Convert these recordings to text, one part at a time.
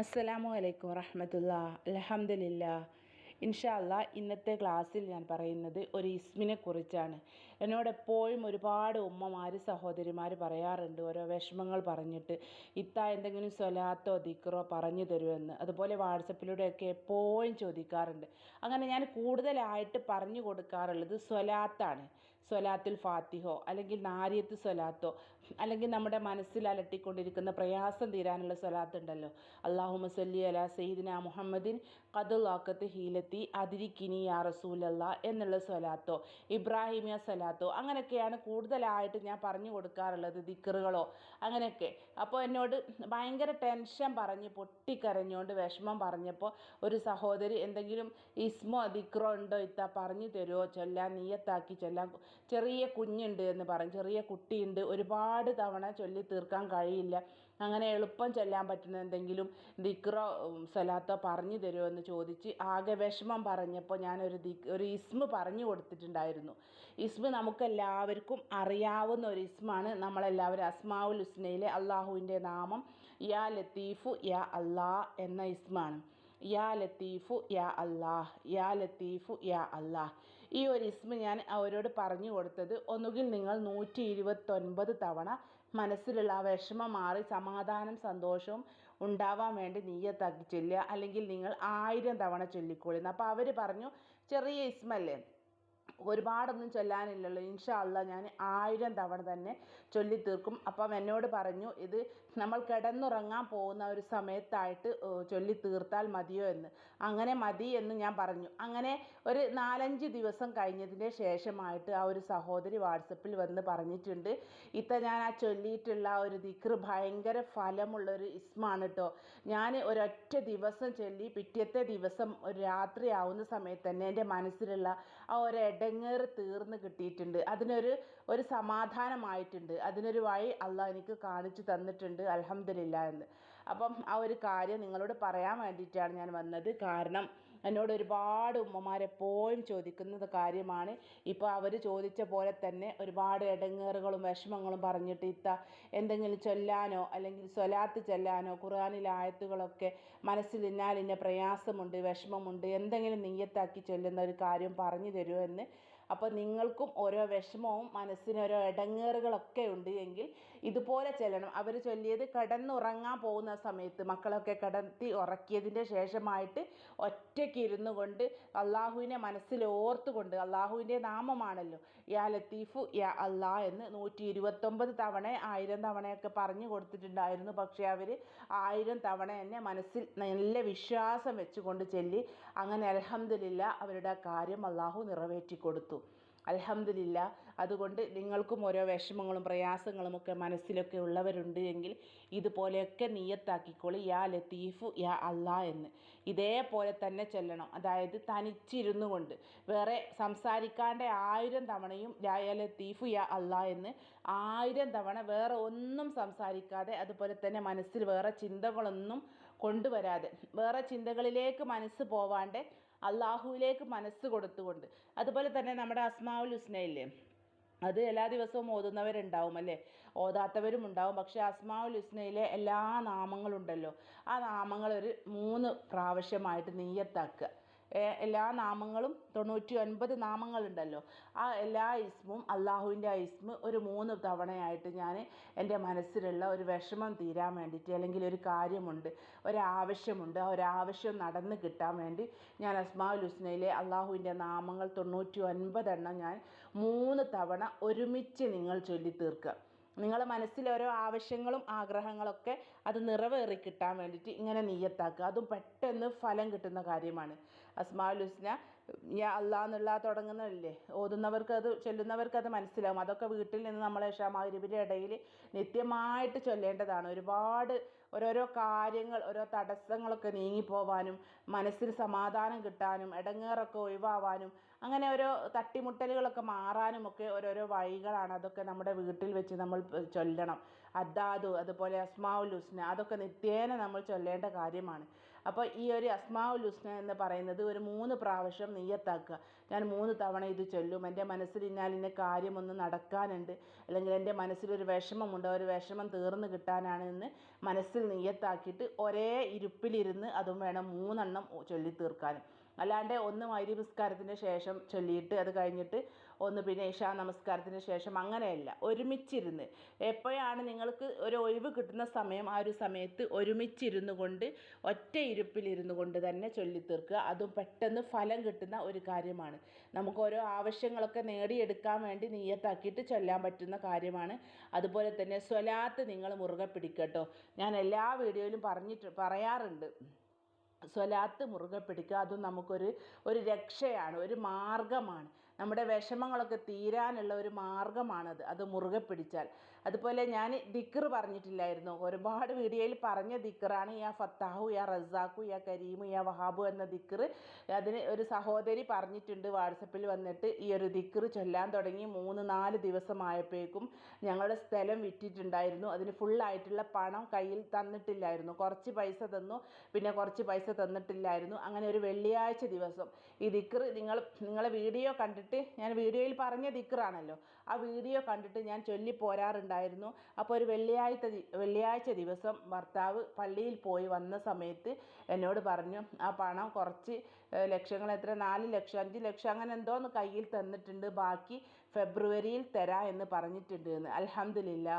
അസ്സലാമു അലൈക്കും വറഹമത്തുള്ള. അലഹമില്ല ഇൻഷാല്ല ഇന്നത്തെ ക്ലാസ്സിൽ ഞാൻ പറയുന്നത് ഒരു ഇസ്മിനെ കുറിച്ചാണ്. എന്നോട് എപ്പോഴും ഒരുപാട് ഉമ്മമാർ സഹോദരിമാർ പറയാറുണ്ട് ഓരോ വിഷമങ്ങൾ പറഞ്ഞിട്ട്. ഇത്ത എന്തെങ്കിലും സ്വലാത്തോ ദിക്റോ പറഞ്ഞു തരുമെന്ന്. അതുപോലെ വാട്സപ്പിലൂടെയൊക്കെ എപ്പോഴും ചോദിക്കാറുണ്ട്. അങ്ങനെ ഞാൻ കൂടുതലായിട്ട് പറഞ്ഞു കൊടുക്കാറുള്ളത് സ്വലാത്താണ്. സ്വലാത്തുൽ ഫാത്തിഹോ അല്ലെങ്കിൽ നാരിയത്ത് സ്വലാത്തോ. അല്ലെങ്കിൽ നമ്മുടെ മനസ്സിൽ അലട്ടിക്കൊണ്ടിരിക്കുന്ന പ്രയാസം തീരാനുള്ള സ്വലാത്ത് ഉണ്ടല്ലോ അള്ളാഹു സല്ലി അല സയ്യിദിന മുഹമ്മദിൻ ഖദുലാക്കത്ത് ഹീലത്തി അതിരിക്കിനി യാ റസൂലല്ല എന്നുള്ള സ്വലാത്തോ ഇബ്രാഹിമിയ സ്വലാത്തോ അങ്ങനെയൊക്കെയാണ് കൂടുതലായിട്ട് ഞാൻ പറഞ്ഞു കൊടുക്കാറുള്ളത് ദിക്കറുകളോ അങ്ങനെയൊക്കെ. അപ്പോൾ എന്നോട് ഭയങ്കര ടെൻഷൻ പറഞ്ഞ് പൊട്ടിക്കരഞ്ഞുകൊണ്ട് വിഷമം പറഞ്ഞപ്പോൾ ഒരു സഹോദരി എന്തെങ്കിലും ഇസ്മോ ദിക്രോ ഉണ്ടോ ഇത്ത പറഞ്ഞു തരുമോ ചൊല്ലാൻ നീയത്താക്കി ചൊല്ലാൻ ചെറിയ കുഞ്ഞുണ്ട് എന്ന് പറഞ്ഞു ചെറിയ കുട്ടിയുണ്ട് ഒരുപാട് തവണ ചൊല്ലി തീർക്കാൻ കഴിയില്ല. അങ്ങനെ എളുപ്പം ചൊല്ലാൻ പറ്റുന്ന എന്തെങ്കിലും ദിക്റോ സലാത്തോ പറഞ്ഞു തരുമോ എന്ന് ചോദിച്ച് ആകെ വിഷമം പറഞ്ഞപ്പോൾ ഞാനൊരു ദിക് ഒരു ഇസ്മ പറഞ്ഞു കൊടുത്തിട്ടുണ്ടായിരുന്നു. ഇസ്മ നമുക്കെല്ലാവർക്കും അറിയാവുന്ന ഒരു ഇസ്മാണ്. നമ്മളെല്ലാവരും അസ്മാവുൽ ഹുസ്നയിലെ അള്ളാഹുവിന്റെ നാമം യാ ലത്തീഫു യാ അള്ളാ എന്ന ഇസ്മാണ്. യാ ലത്തീഫു യാ അല്ലാഹ് യാ ലത്തീഫു യാ അല്ലാഹ്. ഈ ഒരു ഇസ്മ ഞാൻ അവരോട് പറഞ്ഞു കൊടുത്തത് ഒന്നുകിൽ നിങ്ങൾ നൂറ്റി ഇരുപത്തൊൻപത് തവണ മനസ്സിലുള്ള ആ വിഷമം മാറി സമാധാനം സന്തോഷവും ഉണ്ടാവാൻ വേണ്ടി നീയത്താക്കി ചൊല്ലുക. അല്ലെങ്കിൽ നിങ്ങൾ ആയിരം തവണ ചൊല്ലിക്കൊള്ളുന്നു അപ്പോൾ അവർ പറഞ്ഞു ചെറിയ ഇസ്മല്ലേ? ഒരുപാടൊന്നും ചൊല്ലാനില്ലല്ലോ. ഇൻഷാ അള്ളാ ഞാൻ ആയിരം തവണ തന്നെ ചൊല്ലി തീർക്കും അപ്പം എന്നോട് പറഞ്ഞു ഇത് നമ്മൾ കിടന്നുറങ്ങാൻ പോകുന്ന ഒരു സമയത്തായിട്ട് ചൊല്ലി തീർത്താൽ മതിയോ എന്ന്. അങ്ങനെ മതി എന്ന് ഞാൻ പറഞ്ഞു. അങ്ങനെ ഒരു നാലഞ്ച് ദിവസം കഴിഞ്ഞതിന്റെ ശേഷമായിട്ട് ആ ഒരു സഹോദരി വാട്സപ്പിൽ വന്ന് പറഞ്ഞിട്ടുണ്ട് ഇത്ത ഞാൻ ആ ചൊല്ലിയിട്ടുള്ള ഒരു ദിക്ർ ഭയങ്കര ഫലമുള്ളൊരു ഇസ്മാണ് കേട്ടോ ഞാൻ ഒരൊറ്റ ദിവസം ചൊല്ലി പിറ്റത്തെ ദിവസം ഒരു രാത്രി ആവുന്ന സമയത്ത് തന്നെ എന്റെ മനസ്സിലുള്ള ആ ഒരു ഇടങ്ങേറ് തീർന്ന് കിട്ടിയിട്ടുണ്ട്. അതിനൊരു ഒരു സമാധാനമായിട്ടുണ്ട്. അതിനൊരു വഴി അള്ളാഹ് എനിക്ക് കാണിച്ചു തന്നിട്ടുണ്ട്. അലഹമില്ല എന്ന്. അപ്പം ആ ഒരു കാര്യം നിങ്ങളോട് പറയാൻ വേണ്ടിയിട്ടാണ് ഞാൻ വന്നത്. കാരണം എന്നോട് ഒരുപാട് ഉമ്മമാരെപ്പോഴും ചോദിക്കുന്നത് കാര്യമാണ്. ഇപ്പോൾ അവർ ചോദിച്ച പോലെ തന്നെ ഒരുപാട് ഇടങ്ങേറുകളും വിഷമങ്ങളും പറഞ്ഞിട്ട് ഇത്ത എന്തെങ്കിലും ചൊല്ലാനോ അല്ലെങ്കിൽ സ്വലാത്ത് ചൊല്ലാനോ ഖുർആാനിലെ ആയത്തുകളൊക്കെ മനസ്സിൽ ഇന്നാലിന്ന പ്രയാസമുണ്ട് വിഷമമുണ്ട് എന്തെങ്കിലും നീയത്താക്കി ചൊല്ലുന്ന ഒരു കാര്യം പറഞ്ഞു തരുമോ എന്ന് അപ്പോൾ നിങ്ങൾക്കും ഓരോ വിഷമവും മനസ്സിന് ഓരോ ഇടങ്ങേറുകളൊക്കെ ഉണ്ട് എങ്കിൽ ഇതുപോലെ ചെല്ലണം. അവർ ചൊല്ലിയത് കിടന്നുറങ്ങാൻ പോകുന്ന സമയത്ത് മക്കളൊക്കെ കിടത്തി ഉറക്കിയതിന്റെ ശേഷമായിട്ട് ഒറ്റയ്ക്ക് ഇരുന്നു കൊണ്ട് അള്ളാഹുവിനെ ഓർത്തുകൊണ്ട് അള്ളാഹുവിന്റെ നാമമാണല്ലോ യാ ലത്തീഫു യാ അള്ളാ എന്ന് നൂറ്റി ഇരുപത്തൊമ്പത് തവണ ആയിരം തവണയൊക്കെ പറഞ്ഞു കൊടുത്തിട്ടുണ്ടായിരുന്നു. പക്ഷേ അവർ ആയിരം തവണ എന്നെ മനസ്സിൽ നല്ല വിശ്വാസം വെച്ചുകൊണ്ട് ചെല്ലി. അങ്ങനെ അലഹമില്ല അവരുടെ കാര്യം അള്ളാഹു നിറവേറ്റി കൊടുത്തു അലഹമില്ല അതുകൊണ്ട് നിങ്ങൾക്കും ഓരോ വിഷമങ്ങളും പ്രയാസങ്ങളും ഒക്കെ മനസ്സിലൊക്കെ ഉള്ളവരുണ്ട് എങ്കിൽ ഇതുപോലെയൊക്കെ നീയത്താക്കിക്കോളി. യാ ലത്തീഫു യാ അള്ളാ എന്ന്. ഇതേപോലെ തന്നെ ചെല്ലണം. അതായത് തനിച്ചിരുന്നു കൊണ്ട്. വേറെ സംസാരിക്കാണ്ട് ആയിരം തവണയും യാ ലത്തീഫു യാ അള്ളാ എന്ന് ആയിരം തവണ വേറെ ഒന്നും സംസാരിക്കാതെ അതുപോലെ തന്നെ മനസ്സിൽ വേറെ ചിന്തകളൊന്നും കൊണ്ടുവരാതെ വേറെ ചിന്തകളിലേക്ക് മനസ്സ് പോവാണ്ട് അള്ളാഹുവിലേക്ക് മനസ്സ് കൊടുത്തുകൊണ്ട്. അതുപോലെ തന്നെ നമ്മുടെ അസ്മാവുൽ ഹുസ്നയില്ലേ അത് എല്ലാ ദിവസവും ഓതുന്നവരുണ്ടാവും അല്ലേ? ഓതാത്തവരും ഉണ്ടാവും. പക്ഷേ അസ്മാവുൽ ഹുസ്നയിലെ എല്ലാ നാമങ്ങളുണ്ടല്ലോ. ആ നാമങ്ങൾ ഒരു മൂന്ന് പ്രാവശ്യമായിട്ട് നീയത്താക്കുക. എല്ലാ നാമങ്ങളും തൊണ്ണൂറ്റി ഒൻപത് നാമങ്ങളുണ്ടല്ലോ. ആ എല്ലാ ഇസ്മും അള്ളാഹുവിന്റെ ആ ഇസ്മ് ഒരു മൂന്ന് തവണയായിട്ട് ഞാൻ എന്റെ മനസ്സിലുള്ള ഒരു വിഷമം തീരാൻ വേണ്ടിയിട്ട് അല്ലെങ്കിൽ ഒരു കാര്യമുണ്ട് ഒരാവശ്യമുണ്ട് ആ ഒരാവശ്യം നടന്ന് കിട്ടാൻ വേണ്ടി ഞാൻ അസ്മാഉൽ ഹുസ്നയിലെ അള്ളാഹുവിന്റെ നാമങ്ങൾ തൊണ്ണൂറ്റി ഒൻപതെണ്ണം ഞാൻ മൂന്ന് തവണ ഒരുമിച്ച് നിങ്ങൾ ചൊല്ലി തീർക്കുക നിങ്ങളുടെ മനസ്സിൽ ഓരോ ആവശ്യങ്ങളും ആഗ്രഹങ്ങളൊക്കെ അത് നിറവേറി കിട്ടാൻ വേണ്ടിയിട്ട് ഇങ്ങനെ നീയത്താക്കുക അതും പെട്ടെന്ന് ഫലം കിട്ടുന്ന കാര്യമാണ്. അസ്മാഉൽ ഹുസ്ന യാ അള്ളാ എന്നുള്ള തുടങ്ങുന്നതല്ലേ? ഓതുന്നവർക്ക് അത് ചൊല്ലുന്നവർക്ക് അത് മനസ്സിലാവും. അതൊക്കെ വീട്ടിൽ നിന്ന് നമ്മളെ ഷമാരിബിന്റെ ഇടയിൽ നിത്യമായിട്ട് ചൊല്ലേണ്ടതാണ്. ഒരുപാട് ഓരോരോ കാര്യങ്ങൾ ഓരോ തടസ്സങ്ങളൊക്കെ നീങ്ങിപ്പോവാനും മനസ്സിന് സമാധാനം കിട്ടാനും ഇടങ്ങേറൊക്കെ ഒഴിവാവാനും അങ്ങനെ ഓരോ തട്ടിമുട്ടലുകളൊക്കെ മാറാനുമൊക്കെ ഓരോരോ വഴികളാണ് അതൊക്കെ നമ്മുടെ വീട്ടിൽ വെച്ച് നമ്മൾ ചൊല്ലണം. അദ്ദാദു അതുപോലെ അസ്മാവുൽ ഹുസ്ന അതൊക്കെ നിത്യേന നമ്മൾ ചൊല്ലേണ്ട കാര്യമാണ്. അപ്പോൾ ഈ ഒരു അസ്മാവുൽ ഹുസ്ന എന്ന് പറയുന്നത് ഒരു മൂന്ന് പ്രാവശ്യം നെയ്യത്താക്കുക. ഞാൻ മൂന്ന് തവണ ഇത് ചൊല്ലും. എന്റെ മനസ്സിൽ ഇന്നാലിന്ന കാര്യമൊന്ന് നടക്കാനുണ്ട്. അല്ലെങ്കിൽ എന്റെ മനസ്സിലൊരു വിഷമമുണ്ട്. ഒരു വിഷമം തീർന്നു കിട്ടാനാണ് എന്ന് മനസ്സിൽ നെയ്യത്താക്കിയിട്ട് ഒരേ ഇരുപ്പിലിരുന്ന് അതും വേണം മൂന്നെണ്ണം ചൊല്ലി തീർക്കാനും അല്ലാണ്ട് ഒന്ന് മൈരി നമസ്കാരത്തിന് ശേഷം ചൊല്ലിയിട്ട് അത് കഴിഞ്ഞിട്ട് ഒന്ന് പിന്നെ ഇഷാ നമസ്കാരത്തിന് ശേഷം അങ്ങനെയല്ല. ഒരുമിച്ചിരുന്ന്. എപ്പോഴാണ് നിങ്ങൾക്ക് ഒരു ഒഴിവ് കിട്ടുന്ന സമയം? ആ ഒരു സമയത്ത് ഒരുമിച്ചിരുന്നു കൊണ്ട് ഒറ്റ ഇരുപ്പിലിരുന്നു കൊണ്ട് തന്നെ ചൊല്ലി തീർക്കുക അതും പെട്ടെന്ന് ഫലം കിട്ടുന്ന ഒരു കാര്യമാണ്. നമുക്ക് ഓരോ ആവശ്യങ്ങളൊക്കെ നേടിയെടുക്കാൻ വേണ്ടി നീയത്താക്കിയിട്ട് ചൊല്ലാൻ പറ്റുന്ന കാര്യമാണ്. അതുപോലെ തന്നെ സ്വലാത്ത് നിങ്ങൾ മുറുകെ പിടിക്കട്ടോ ഞാൻ എല്ലാ വീഡിയോയിലും പറഞ്ഞിട്ട് പറയാറുണ്ട്. സ്വലാത്ത് മുറുകെ പിടിക്കുക അതും നമുക്കൊരു ഒരു രക്ഷയാണ് ഒരു മാർഗമാണ്. നമ്മുടെ വിഷമങ്ങളൊക്കെ തീരാനുള്ള ഒരു മാർഗമാണത്. അത് മുറുകെ പിടിച്ചാൽ. അതുപോലെ ഞാൻ ദിക്ർ പറഞ്ഞിട്ടില്ലായിരുന്നു. ഒരുപാട് വീഡിയോയിൽ പറഞ്ഞ ദിക്റാണ് യാ ഫത്താഹു യാ റസാഖു യാ കരീമു യാ വഹാബു എന്ന ദിക്ർ അതിന് ഒരു സഹോദരി പറഞ്ഞിട്ടുണ്ട് വാട്സപ്പിൽ വന്നിട്ട് ഈ ഒരു ദിക്ർ ചൊല്ലാൻ തുടങ്ങി മൂന്ന് നാല് ദിവസമായപ്പോഴേക്കും ഞങ്ങളുടെ സ്ഥലം വിറ്റിട്ടുണ്ടായിരുന്നു. അതിന് ഫുള്ളായിട്ടുള്ള പണം കയ്യിൽ തന്നിട്ടില്ലായിരുന്നു. കുറച്ച് പൈസ തന്നു പിന്നെ കുറച്ച് പൈസ തന്നിട്ടില്ലായിരുന്നു. അങ്ങനെ ഒരു വെള്ളിയാഴ്ച ദിവസം ഈ ദിക്ർ നിങ്ങൾ നിങ്ങളെ വീഡിയോ കണ്ടിട്ട് ഞാൻ വീഡിയോയിൽ പറഞ്ഞ ദിക്റാണല്ലോ ആ വീഡിയോ കണ്ടിട്ട് ഞാൻ ചൊല്ലി പോരാറുണ്ടായിരുന്നു. അപ്പോൾ ഒരു വെള്ളിയാഴ്ച വെള്ളിയാഴ്ച ദിവസം ഭർത്താവ് പള്ളിയിൽ പോയി വന്ന സമയത്ത് എന്നോട് പറഞ്ഞു ആ പണം കുറച്ച് ലക്ഷങ്ങൾ എത്ര? നാല് ലക്ഷം അഞ്ച് ലക്ഷം അങ്ങനെ എന്തോന്ന് കയ്യിൽ തന്നിട്ടുണ്ട്. ബാക്കി ഫെബ്രുവരിയിൽ തരാം എന്ന് പറഞ്ഞിട്ടുണ്ട് എന്ന്. അൽഹംദുലില്ലാ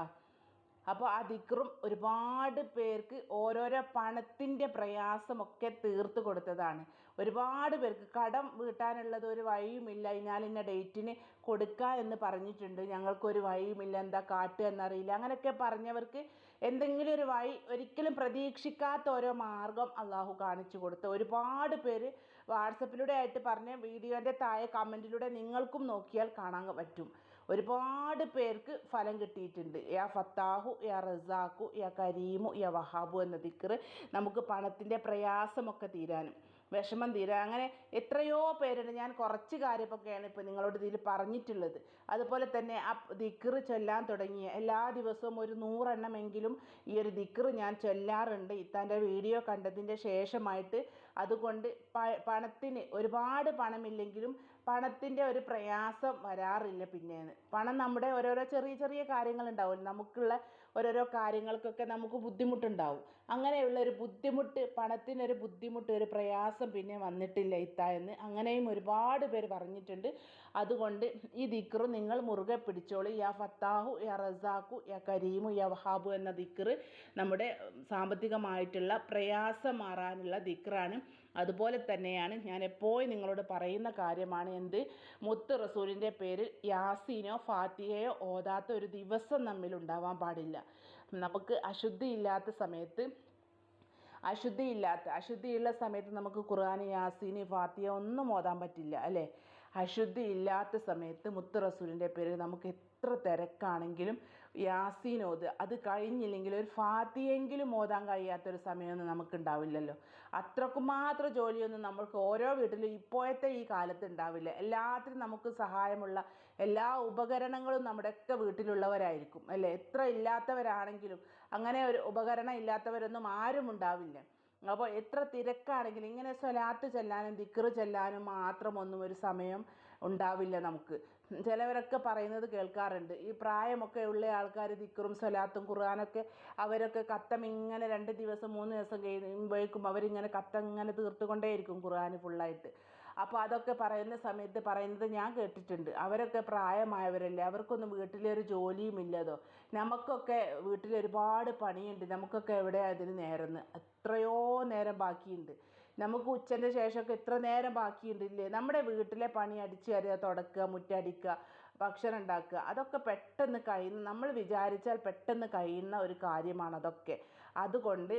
അപ്പോൾ ആ ദിക്റും ഒരുപാട് പേർക്ക് ഓരോരോ പണത്തിന്റെ പ്രയാസമൊക്കെ തീർത്ത് കൊടുത്തതാണ്. ഒരുപാട് പേർക്ക് കടം വീട്ടാനുള്ളത് ഒരു വഴിയുമില്ല. ഇനാൽ ഇന്ന ഡേറ്റിന് കൊടുക്കുക എന്ന് പറഞ്ഞിട്ടുണ്ട്. ഞങ്ങൾക്കൊരു വഴിയുമില്ല. എന്താ കാട്ടുക എന്നറിയില്ല. അങ്ങനെയൊക്കെ പറഞ്ഞവർക്ക് എന്തെങ്കിലും ഒരു വഴി ഒരിക്കലും പ്രതീക്ഷിക്കാത്ത ഓരോ മാർഗം അള്ളാഹു കാണിച്ചു കൊടുത്തു. ഒരുപാട് പേര് വാട്സപ്പിലൂടെ ആയിട്ട് പറഞ്ഞ വീഡിയോന്റെ താഴെ കമന്റിലൂടെ നിങ്ങൾക്കും നോക്കിയാൽ കാണാൻ പറ്റും. ഒരുപാട് പേർക്ക് ഫലം കിട്ടിയിട്ടുണ്ട്. യാ ഫത്താഹു യാ റസാഖു യാ കരീമു യാ വഹാബു എന്ന ദിക്ർ നമുക്ക് പണത്തിന്റെ പ്രയാസമൊക്കെ തീരാനും വിഷമം തീരാൻ അങ്ങനെ എത്രയോ പേരുണ്ട്. ഞാൻ കുറച്ച് കാര്യമൊക്കെയാണ് ഇപ്പോൾ നിങ്ങളോട് ഇതിൽ പറഞ്ഞിട്ടുള്ളത്. അതുപോലെ തന്നെ ആ ദിക്ർ ചൊല്ലാൻ തുടങ്ങിയ എല്ലാ ദിവസവും ഒരു നൂറെണ്ണമെങ്കിലും ഈ ഒരു ദിക്ർ ഞാൻ ചൊല്ലാറുണ്ട്. ഇത്താന്റെ വീഡിയോ കണ്ടതിന്റെ ശേഷമായിട്ട് അതുകൊണ്ട് പണത്തിന് ഒരുപാട് പണമില്ലെങ്കിലും പണത്തിന്റെ ഒരു പ്രയാസം വരാറില്ല പിന്നേന്ന്. പണം നമ്മുടെ ഓരോരോ ചെറിയ ചെറിയ കാര്യങ്ങളുണ്ടാവും. നമുക്കുള്ള ഓരോരോ കാര്യങ്ങൾക്കൊക്കെ നമുക്ക് ബുദ്ധിമുട്ടുണ്ടാവും. അങ്ങനെയുള്ള ഒരു ബുദ്ധിമുട്ട് പണത്തിനൊരു ബുദ്ധിമുട്ട് ഒരു പ്രയാസം പിന്നെ വന്നിട്ടില്ല ഇത്ത എന്ന് അങ്ങനെയും ഒരുപാട് പേര് പറഞ്ഞിട്ടുണ്ട്. അതുകൊണ്ട് ഈ ദിക്റ് നിങ്ങൾ മുറുകെ പിടിച്ചോളൂ. യാ ഫത്താഹു യാ റസാഖു യാ കരീമു യാ വഹാബു എന്ന ദിക്റ് നമ്മുടെ സാമ്പത്തികമായിട്ടുള്ള പ്രയാസം മാറാനുള്ള ദിക്റാണ്. അതുപോലെ തന്നെയാണ് ഞാൻ എപ്പോഴും നിങ്ങളോട് പറയുന്ന കാര്യമാണ് എന്ത്? മുത്ത് റസൂലിന്റെ പേരിൽ യാസീനോ ഫാത്തിഹയോ ഓതാത്ത ഒരു ദിവസം നമ്മിൽ ഉണ്ടാവാൻ പാടില്ല. നമുക്ക് അശുദ്ധിയില്ലാത്ത സമയത്ത് അശുദ്ധിയില്ലാത്ത അശുദ്ധിയുള്ള സമയത്ത് നമുക്ക് ഖുർആൻ യാസീൻ ഫാത്തിയ ഒന്നും ഓതാൻ പറ്റില്ല അല്ലേ? അശുദ്ധി ഇല്ലാത്ത സമയത്ത് മുത്ത് റസൂലിന്റെ പേരിൽ നമുക്ക് എത്ര തിരക്കാണെങ്കിലും യാസീൻ ഓത് അത് കഴിഞ്ഞില്ലെങ്കിൽ ഒരു ഫാത്തിയെങ്കിലും ഓതാൻ കഴിയാത്തൊരു സമയമൊന്നും നമുക്കുണ്ടാവില്ലല്ലോ. അത്രക്കും മാത്രം ജോലിയൊന്നും നമ്മൾക്ക് ഓരോ വീട്ടിലും ഇപ്പോഴത്തെ ഈ കാലത്ത് ഉണ്ടാവില്ല. എല്ലാത്തിനും നമുക്ക് സഹായമുള്ള എല്ലാ ഉപകരണങ്ങളും നമ്മുടെയൊക്കെ വീട്ടിലുള്ളവരായിരിക്കും അല്ലേ? എത്ര ഇല്ലാത്തവരാണെങ്കിലും അങ്ങനെ ഒരു ഉപകരണം ഇല്ലാത്തവരൊന്നും ആരും ഉണ്ടാവില്ല. അപ്പോൾ എത്ര തിരക്കാണെങ്കിലും ഇങ്ങനെ സ്വലാത്ത് ചെല്ലാനും ദിക്കറ് ചെല്ലാനും മാത്രമൊന്നും ഒരു സമയം ഉണ്ടാവില്ല നമുക്ക്. ചിലവരൊക്കെ പറയുന്നത് കേൾക്കാറുണ്ട്. ഈ പ്രായമൊക്കെ ഉള്ള ആൾക്കാർ ദിക്റും സ്വലാത്തും ഖുർആാനൊക്കെ അവരൊക്കെ കത്തം ഇങ്ങനെ രണ്ട് ദിവസം മൂന്ന് ദിവസം കഴിയുമ്പോഴേക്കും അവരിങ്ങനെ കത്തം ഇങ്ങനെ തീർത്തുകൊണ്ടേയിരിക്കും ഖുർആൻ ഫുള്ളായിട്ട്. അപ്പോൾ അതൊക്കെ പറയുന്ന സമയത്ത് പറയുന്നത് ഞാൻ കേട്ടിട്ടുണ്ട്. അവരൊക്കെ പ്രായമായവരല്ലേ? അവർക്കൊന്നും വീട്ടിലൊരു ജോലിയും ഇല്ലതോ നമുക്കൊക്കെ വീട്ടിൽ ഒരുപാട് പണിയുണ്ട്. നമുക്കൊക്കെ എവിടെ അതിന് നേരം എത്രയോ നേരം ബാക്കിയുണ്ട്. നമുക്ക് ഉച്ചന്റെ ശേഷമൊക്കെ എത്ര നേരം ബാക്കിയുണ്ടില്ലേ? നമ്മുടെ വീട്ടിലെ പണി അടിച്ചു കയറുക തുടക്കുക മുറ്റടിക്കുക ഭക്ഷണം ഉണ്ടാക്കുക അതൊക്കെ പെട്ടെന്ന് കഴിയുന്ന നമ്മൾ വിചാരിച്ചാൽ പെട്ടെന്ന് കഴിയുന്ന ഒരു കാര്യമാണ് അതൊക്കെ. അതുകൊണ്ട്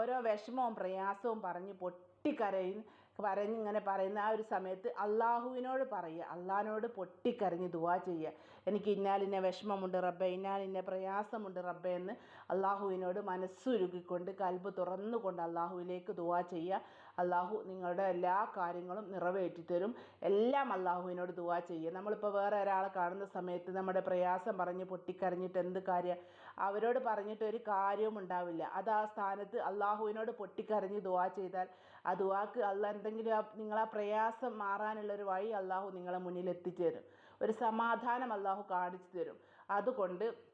ഓരോ വിഷമവും പ്രയാസവും പറഞ്ഞ് പൊട്ടിക്കരയും പറഞ്ഞിങ്ങനെ പറയുന്ന ആ ഒരു സമയത്ത് അള്ളാഹുവിനോട് പറയുക അള്ളാഹിനോട് പൊട്ടിക്കരഞ്ഞ് ദുവാ ചെയ്യുക. എനിക്ക് ഇന്നാലിന്ന വിഷമമുണ്ട് റബ്ബെ ഇന്നാലിന്ന പ്രയാസമുണ്ട് റബ്ബെ എന്ന് അള്ളാഹുവിനോട് മനസ്സുരുകിക്കൊണ്ട് കൽബ് തുറന്നുകൊണ്ട് അള്ളാഹുവിലേക്ക് ദുവാ ചെയ്യുക. അള്ളാഹു നിങ്ങളുടെ എല്ലാ കാര്യങ്ങളും നിറവേറ്റി തരും എല്ലാം അള്ളാഹുവിനോട് ദുവാ ചെയ്യുക. നമ്മളിപ്പോൾ വേറെ ഒരാളെ കാണുന്ന സമയത്ത് നമ്മുടെ പ്രയാസം പറഞ്ഞ് പൊട്ടിക്കരഞ്ഞിട്ട് എന്ത് കാര്യം അവരോട് പറഞ്ഞിട്ട് ഒരു കാര്യവും ഉണ്ടാവില്ല അത് ആ സ്ഥാനത്ത് അള്ളാഹുവിനോട് പൊട്ടിക്കരഞ്ഞ് ദുവാ ചെയ്താൽ ആ ദുവാക്ക് അള്ളാഹ് എന്തെങ്കിലും ആ നിങ്ങളാ പ്രയാസം മാറാനുള്ള ഒരു വഴി അള്ളാഹു നിങ്ങളെ മുന്നിൽ എത്തിച്ചു തരും. ഒരു സമാധാനം അള്ളാഹു കാണിച്ചു തരും. അതുകൊണ്ട്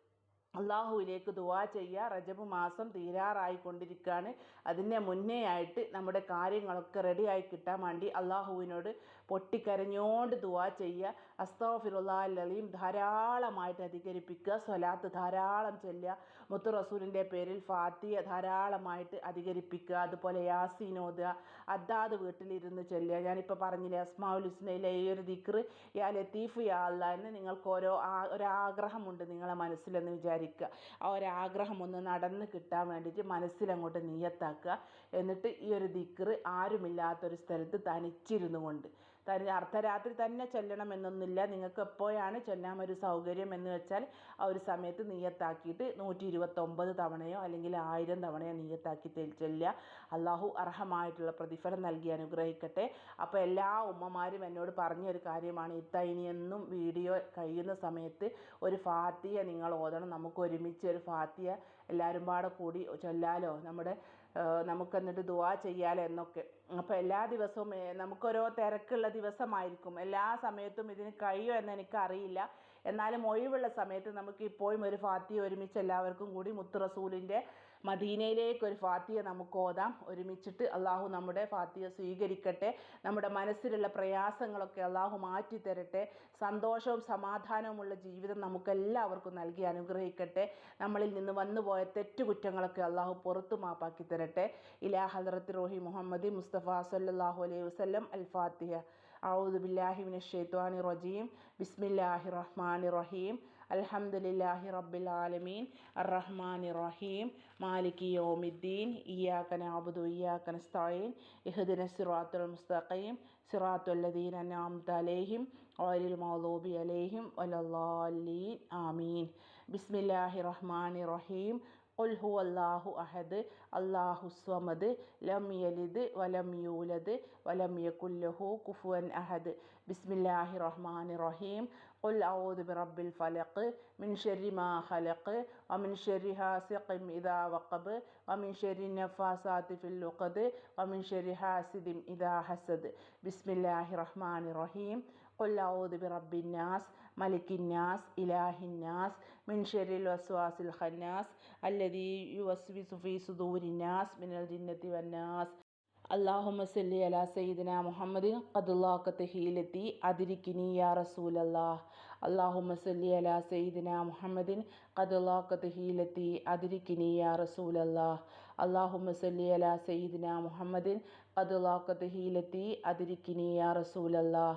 അള്ളാഹുവിലേക്ക് ദുവാ ചെയ്യുക റജബ് മാസം തീരാറായി തീരാറായിക്കൊണ്ടിരിക്കുകയാണ്. അതിന്റെ മുന്നേ ആയിട്ട് നമ്മുടെ കാര്യങ്ങളൊക്കെ റെഡിയായി കിട്ടാൻ വേണ്ടി അള്ളാഹുവിനോട് പൊട്ടിക്കരഞ്ഞോണ്ട് ദുവാ ചെയ്യുക. അസ്തോഫിറുല്ലാ അലീം ധാരാളമായിട്ട് അധികരിപ്പിക്കുക. സ്വലാത്ത് ധാരാളം ചെല്ലുക. മുത്തു റസൂലിന്റെ പേരിൽ ഫാത്തിയ ധാരാളമായിട്ട് അധികരിപ്പിക്കുക. അതുപോലെ യാസീനോദ അതാത് വീട്ടിലിരുന്ന് ചെല്ലുക. ഞാനിപ്പോൾ പറഞ്ഞില്ലേ അസ്മാവുൽ ഹുസ്നയിലെ ഈ ഒരു ദിക്ർ യാ ലത്തീഫ് യാ അല്ല എന്ന് നിങ്ങൾക്ക് ഓരോ ഒരാഗ്രഹമുണ്ട് നിങ്ങളെ മനസ്സിലെന്ന് വിചാരിക്കുക ആ ഒരാഗ്രഹം ഒന്ന് നടന്ന് കിട്ടാൻ വേണ്ടിയിട്ട് മനസ്സിലങ്ങോട്ട് നീയത്താക്കുക. എന്നിട്ട് ഈ ഒരു ദിക്കറ് ആരുമില്ലാത്തൊരു സ്ഥലത്ത് തനിച്ചിരുന്നു കൊണ്ട് തനി അർദ്ധരാത്രി തന്നെ ചെല്ലണം എന്നൊന്നുമില്ല നിങ്ങൾക്ക് എപ്പോഴാണ് ചെല്ലാൻ ഒരു സൗകര്യം എന്ന് വെച്ചാൽ ആ ഒരു സമയത്ത് നീയത്താക്കിയിട്ട് നൂറ്റി ഇരുപത്തൊമ്പത് തവണയോ അല്ലെങ്കിൽ ആയിരം തവണയോ നീയത്താക്കി ചെല്ലുക. അള്ളാഹു അർഹമായിട്ടുള്ള പ്രതിഫലം നൽകി അനുഗ്രഹിക്കട്ടെ. അപ്പോൾ എല്ലാ ഉമ്മമാരും എന്നോട് പറഞ്ഞൊരു കാര്യമാണ്. ഇത്ത ഇനി എന്നും വീഡിയോ കഴിയുന്ന സമയത്ത് ഒരു ഫാത്തിയ നിങ്ങൾ ഓതണം. നമുക്ക് ഒരുമിച്ച് ഒരു ഫാത്തിയ എല്ലാവരും പാടെ കൂടി ചൊല്ലാലോ. നമ്മുടെ ഏഹ് നമുക്ക് എന്നിട്ട് ദുവാ ചെയ്യാലോ എന്നൊക്കെ. അപ്പോൾ എല്ലാ ദിവസവും നമുക്കൊരോ തിരക്കുള്ള ദിവസമായിരിക്കും. എല്ലാ സമയത്തും ഇതിന് കഴിയുമോ എന്ന് എനിക്കറിയില്ല. എന്നാലും ഒഴിവുള്ള സമയത്ത് നമുക്ക് ഇപ്പോഴും ഒരു ഫാത്തി ഒരുമിച്ച് എല്ലാവർക്കും കൂടി മുത്ത് റസൂലിന്റെ മദീനയിലേക്ക് ഒരു ഫാത്തിയ നമുക്ക് ഓതാം. ഒരുമിച്ചിട്ട് അള്ളാഹു നമ്മുടെ ഫാത്തിയ സ്വീകരിക്കട്ടെ. നമ്മുടെ മനസ്സിലുള്ള പ്രയാസങ്ങളൊക്കെ അള്ളാഹു മാറ്റി തരട്ടെ സന്തോഷവും സമാധാനവുമുള്ള ജീവിതം നമുക്കെല്ലാവർക്കും നൽകി അനുഗ്രഹിക്കട്ടെ. നമ്മളിൽ നിന്ന് വന്നുപോയ തെറ്റുകുറ്റങ്ങളൊക്കെ അള്ളാഹു പുറത്തു മാപ്പാക്കി തരട്ടെ. ഇലാ ഹദ്രത്ത് റോഹി മുഹമ്മദ് മുസ്തഫ സല്ലാഹു അലൈഹി വസ്ലം അൽ ഫാത്തിഹ. ഔദുബില്ലാഹിമിൻ ഷെയ്ത്വാനി റജീം. ബിസ്മില്ലാഹി റഹ്മാൻ റഹീം. അലഹമുല്ലാഹി റബ്ബിൽ ആലമീൻ. അറഹ്മാൻ റഹീം മാലിക് യോമിദ്ദീൻ. ഇയാക്കൻ ആബുദു ഇയാക്കൻ സ്ഥായീൻ ഇഹദിന സിറാത്തുൽ മുസ്തഖീം. സിറാത്തുല്ലദീൻ അനാംത അലേഹിം. ഓരിൽ മൗലൂബി അലേഹിം. വലല്ലാലീൻ ആമീൻ. ബിസ്മില്ലാഹി റഹ്മാൻ റഹീം. قل هو الله أحد الله الصمد لم يلد ولم يولد ولم يكن له كفوا أحد. بسم الله الرحمن الرحيم. قل أعوذ برب الفلق من شر ما خلق ومن شر حاسق إذا وقب ومن شر النفاسات في العقد ومن شر حاسد إذا حسد. بسم الله الرحمن الرحيم. قل أعوذ برب الناس മലിക്കിന്നാസ് ഇലാഹിന്നാസ് മിൻഷരിൽ വസ്വാസിൽ ഖന്നാസ് അല്ലതി യുവസ്വിസു ഫീ സുദൂരിന്നാസ് മിനൽ ജിന്നത്തി വന്നാസ് അള്ളാഹുമ സല്ലി അല സയ്യിദിന മുഹമ്മദ് അദുല്ലാക്കത്ത് ഹീലെത്തി അതിരിക്കിനി യാ റസൂൽ അല്ലാഹ് അള്ളാഹുമ സല്ലി അല സയ്യിദിന മുഹമ്മദിൻ അദുല്ലാക്കത്ത് ഹീലെത്തി അതിരിക്കിനി യാ റസൂൽ അല്ലാഹ് അള്ളാഹുമ സല്ലി അല സയ്യിദിന മുഹമ്മദിൻ അദുല്ലാക്കത്ത് ഹീലെത്തി അതിരിക്കിനി യാ റസൂൽ അല്ലാഹ്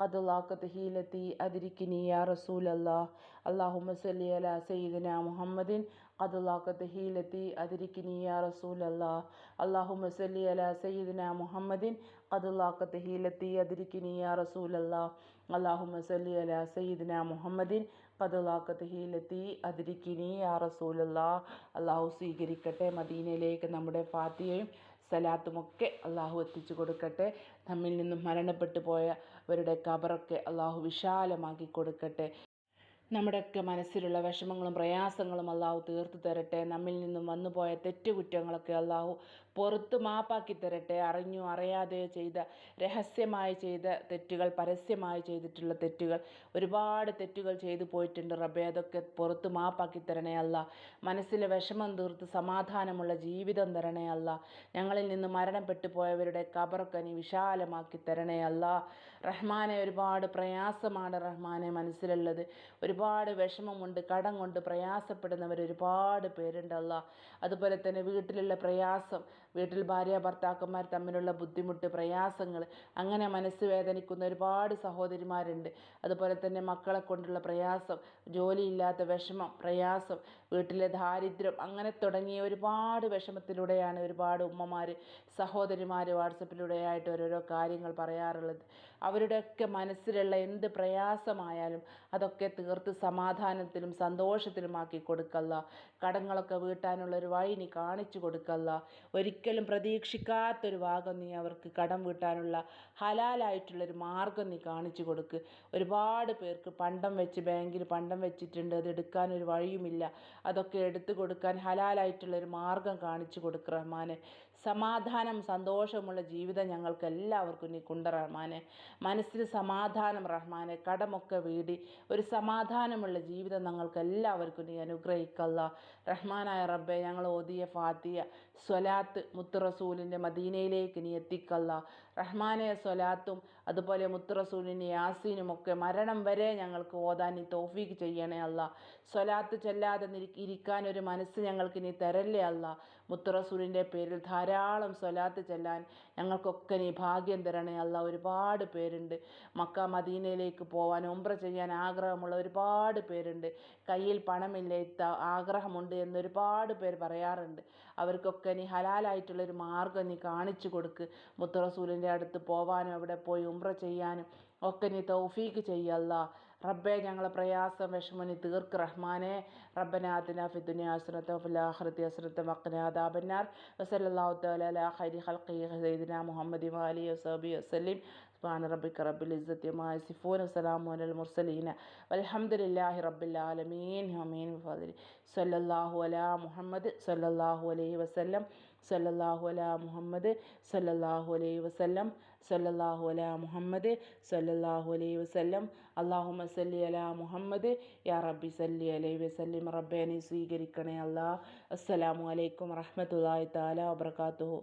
قد لاقت حيلتي أدركني يا رسول الله اللهم صل على سيدنا محمد قد لاقت حيلتي أدركني يا رسول الله اللهم صل على سيدنا محمد قد لاقت حيلتي أدركني يا رسول الله اللهم صل على سيدنا محمد قد لاقت حيلتي أدركني يا رسول الله അള്ളാഹു സ്വീകരിക്കട്ടെ മദീനയിലേക്ക് നമ്മുടെ ഫാത്തിയയും സലാത്തുമൊക്കെ അള്ളാഹു എത്തിച്ചു കൊടുക്കട്ടെ നമ്മിൽ നിന്നും മരണപ്പെട്ടു പോയവരുടെ കബറൊക്കെ അള്ളാഹു വിശാലമാക്കി കൊടുക്കട്ടെ. നമ്മുടെയൊക്കെ മനസ്സിലുള്ള വിഷമങ്ങളും പ്രയാസങ്ങളും അള്ളാഹു തീർത്തു തരട്ടെ നമ്മിൽ നിന്നും വന്നുപോയ തെറ്റുകുറ്റങ്ങളൊക്കെ അള്ളാഹു പുറത്ത് മാപ്പാക്കി തരട്ടെ. അറിഞ്ഞു അറിയാതെയോ ചെയ്ത രഹസ്യമായി ചെയ്ത തെറ്റുകൾ പരസ്യമായി ചെയ്തിട്ടുള്ള തെറ്റുകൾ. ഒരുപാട് തെറ്റുകൾ ചെയ്തു പോയിട്ടുണ്ട് റബ്ബെ. അതൊക്കെ പുറത്ത് മാപ്പാക്കി തരണേ അല്ല. മനസ്സിലെ വിഷമം തീർത്ത് സമാധാനമുള്ള ജീവിതം തരണേ അല്ല. ഞങ്ങളിൽ നിന്ന് മരണപ്പെട്ടു പോയവരുടെ കബറൊക്കെ നീ വിശാലമാക്കി തരണേ അല്ല. റഹ്മാനെ ഒരുപാട് പ്രയാസമാണ് റഹ്മാനെ മനസ്സിലുള്ളത്. ഒരുപാട് വിഷമമുണ്ട് കടം കൊണ്ട് പ്രയാസപ്പെടുന്നവർ ഒരുപാട് പേരുണ്ടല്ല അതുപോലെ തന്നെ വീട്ടിലുള്ള പ്രയാസം വീട്ടിൽ ഭാര്യ ഭർത്താക്കന്മാർ തമ്മിലുള്ള ബുദ്ധിമുട്ട് പ്രയാസങ്ങൾ അങ്ങനെ മനസ്സ് വേദനിക്കുന്ന ഒരുപാട് സഹോദരിമാരുണ്ട്. അതുപോലെ തന്നെ മക്കളെ കൊണ്ടുള്ള പ്രയാസം ജോലിയില്ലാത്ത വിഷമം പ്രയാസം വീട്ടിലെ ദാരിദ്ര്യം അങ്ങനെ തുടങ്ങിയ ഒരുപാട് വിഷമത്തിലൂടെയാണ് ഒരുപാട് ഉമ്മമാർ സഹോദരിമാർ വാട്സപ്പിലൂടെയായിട്ട് ഓരോരോ കാര്യങ്ങൾ പറയാറുള്ളത്. അവരുടെയൊക്കെ മനസ്സിലുള്ള എന്ത് പ്രയാസമായാലും അതൊക്കെ തീർത്ത് സമാധാനത്തിലും സന്തോഷത്തിലുമാക്കി കൊടുക്കല്ല. കടങ്ങളൊക്കെ വീട്ടാനുള്ള ഒരു വഴി നീ കാണിച്ചു കൊടുക്കല്ല. ഒരിക്കലും പ്രതീക്ഷിക്കാത്തൊരു ഭാഗം നീ അവർക്ക് കടം വീട്ടാനുള്ള ഹലാലായിട്ടുള്ളൊരു മാർഗം നീ കാണിച്ചു കൊടുക്ക്. ഒരുപാട് പേർക്ക് പണ്ടം വെച്ച് ബാങ്കിൽ പണ്ടം വെച്ചിട്ടുണ്ട്. അത് എടുക്കാൻ ഒരു വഴിയുമില്ല. അതൊക്കെ എടുത്തു കൊടുക്കാൻ ഹലാലായിട്ടുള്ളൊരു മാർഗം കാണിച്ചു കൊടുക്കുക റഹ്മാനെ. സമാധാനം സന്തോഷമുള്ള ജീവിതം ഞങ്ങൾക്ക് എല്ലാവർക്കും നീ കൊണ്ട റഹ്മാനെ. മനസ്സിന് സമാധാനം റഹ്മാനെ. കടമൊക്കെ വീടി ഒരു സമാധാനമുള്ള ജീവിതം ഞങ്ങൾക്ക് എല്ലാവർക്കും നീ അനുഗ്രഹിക്കല്ല. റഹ്മാനായ റബ്ബെ ഞങ്ങൾ ഓതിയ ഫാത്തിയ സ്വലാത്ത് മുത്ത് റസൂലിന്റെ മദീനയിലേക്ക് നീ എത്തിക്കല്ല. റഹ്മാനെ സ്വലാത്തും അതുപോലെ മുത്ത് റസൂലിന്റെ യാസീനും ഒക്കെ മരണം വരെ ഞങ്ങൾക്ക് ഓതാൻ നീ തോഫീക്ക് ചെയ്യണേ അല്ല. സ്വലാത്ത് ചെല്ലാതെ ഇരിക്കാൻ ഒരു മനസ്സ് ഞങ്ങൾക്ക് നീ തരല്ലേ അല്ല. മുത്ത് റസൂലിന്റെ പേരിൽ ധാരാളം സ്വലാത്ത് ചെല്ലാൻ ഞങ്ങൾക്കൊക്കെ നീ ഭാഗ്യം തരണേ. അല്ല ഒരുപാട് പേരുണ്ട്. മക്ക മദീനയിലേക്ക് പോകാൻ ഉംറ ചെയ്യാൻ ആഗ്രഹമുള്ള ഒരുപാട് പേരുണ്ട്. കയ്യിൽ പണമില്ല ആഗ്രഹമുണ്ട് എന്നൊരുപാട് പേര് പറയാറുണ്ട്. അവർക്കൊക്കെ നീ ഹലാലായിട്ടുള്ളൊരു മാർഗം നീ കാണിച്ചു കൊടുക്ക്. മുത്തറസൂലിന്റെ അടുത്ത് പോവാനും അവിടെ പോയി ഉംറ ചെയ്യാനും ഒക്കെ നീ തൗഫീക്ക് ചെയ്യല്ല റബ്ബെ ഞങ്ങളെ പ്രയാസം വിഷമനി തീർക്ക് റഹ്മാനെ റബ്ബന ആതിന ഫി ദുനിയ ഹസ്നത വഫിൽ ആഖിറതി ഹസ്നത വഖിന അദാബന്നാർ. വസല്ലല്ലാഹു തആല അലാ ഖൈരി ഖൽഖി സയ്യിദിന മുഹമ്മദി വഅലി വസഹബി വസല്ലിം. സുബ്ഹാന റബ്ബിക റബ്ബിൽ ഇസ്സത്തി അമ്മാ യസിഫൂൻ വസലാമു അലൽ മുർസലീൻ വൽഹംദുലില്ലാഹി റബ്ബിൽ ആലമീൻ. ഹമീൻ ബിഫദ്ലി സല്ലല്ലാഹു അലാ മുഹമ്മദ് സല്ലല്ലാഹു അലൈഹി വസല്ലം. സല്ലല്ലാഹു അലാ മുഹമ്മദ് സല്ലല്ലാഹു അലൈഹി വസല്ലം. സല്ലല്ലാഹു അലാ മുഹമ്മദ് സല്ലല്ലാഹു അലൈഹി വസല്ലം. അല്ലാഹുമ്മ സല്ലി അല മുഹമ്മദ്. യാ റബ്ബി സല്ലി അലൈ വസല്ലിം. റബ്ബേനെ സ്വീകരിക്കണേ അല്ലാ അസ്സലാമു അലൈക്കും വറഹ്മത്തുള്ളാഹി താല വബറകാതുഹു.